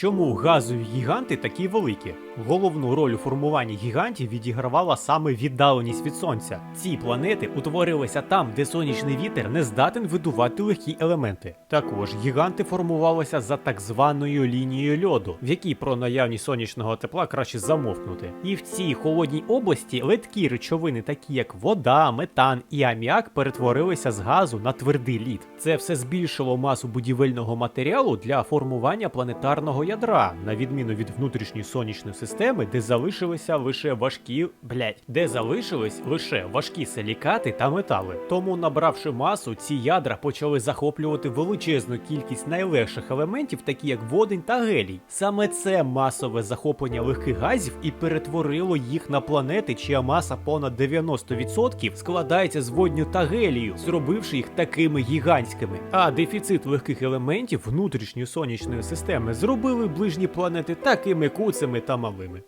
Чому газові гіганти такі великі? Головну роль у формуванні гігантів відігравала саме віддаленість від сонця. Ці планети утворилися там, де сонячний вітер не здатен видувати легкі елементи. Також гіганти формувалися за так званою лінією льоду, в якій про наявність сонячного тепла краще замовкнути. І в цій холодній області ледкі речовини, такі як вода, метан і аміак, перетворилися з газу на твердий лід. Це все збільшило масу будівельного матеріалу для формування планетарного ядра, на відміну від внутрішньої сонячної системи, де залишилися лише важкі блять, де залишились лише важкі силікати та метали. Тому, набравши масу, ці ядра почали захоплювати величезну кількість найлегших елементів, такі як водень та гелій. Саме це масове захоплення легких газів і перетворило їх на планети, чия маса понад 90% складається з водню та гелію, зробивши їх такими гігантськими. А дефіцит легких елементів внутрішньої сонячної системи зробили ближні планети такими куцими та малими.